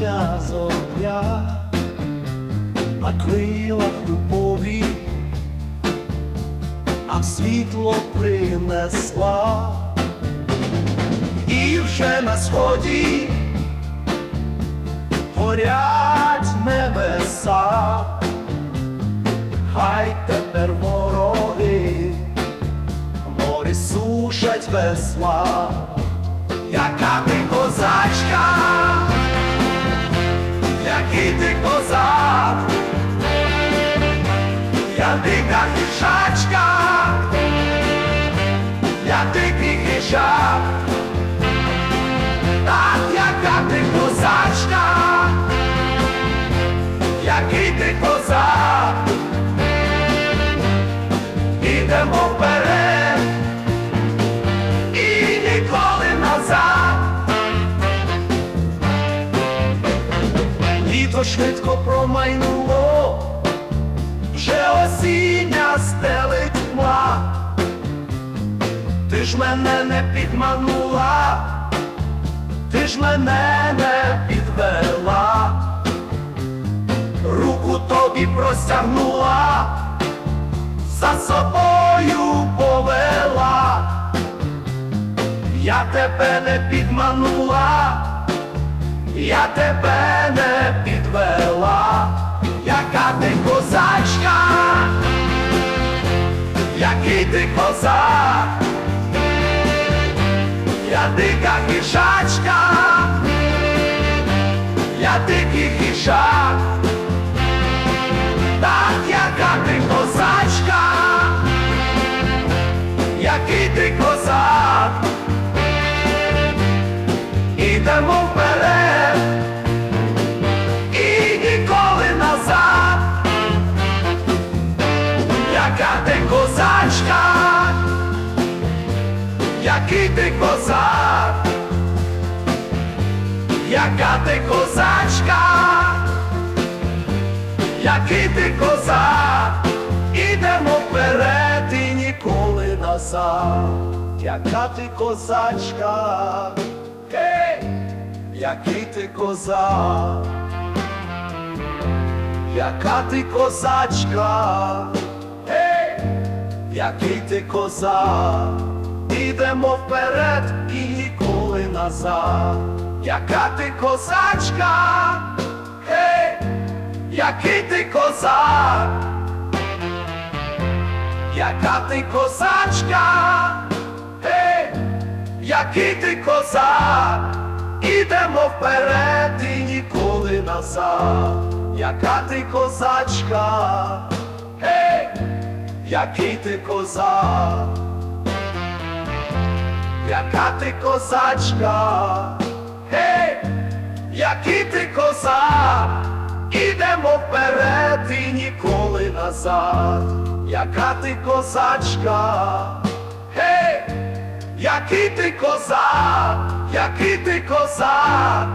дня на крилах любові, нам світло принесла, і вже на сході горять небеса, хай тепер вороги морі сушать весла, дика хижачка, я дикий хижак, так яка ти козачка, який ти козак, ідемо вперед. І ніколи назад. Літо швидко промайнуло, Ти ж мене не підманула, ти ж мене не підвела, руку тобі простягнула, за собою повела. Я тебе не підманула, я тебе не підвела, яка ти козачка, який ти козак, так яка ти козачка, який ти козак. Ідемо вперед і ніколи назад, яка ти козачка, який ти козак, яка ти козачка, який ти козак, ідемо вперед і ніколи назад, яка ти козачка. Гей, який ти козак, яка ти козачка, гей, який ти козак, ідемо вперед і ніколи назад, яка ти козачка, гей, який ти козак, яка ти козачка, гей який ти козак, ідемо вперед і ніколи назад, яка ти козачка, гей, який ти козак, яка ти козачка, гей, який ти козак, ідемо вперед і ніколи назад, яка ти козачка, гей. Який ти козак, який ти козак,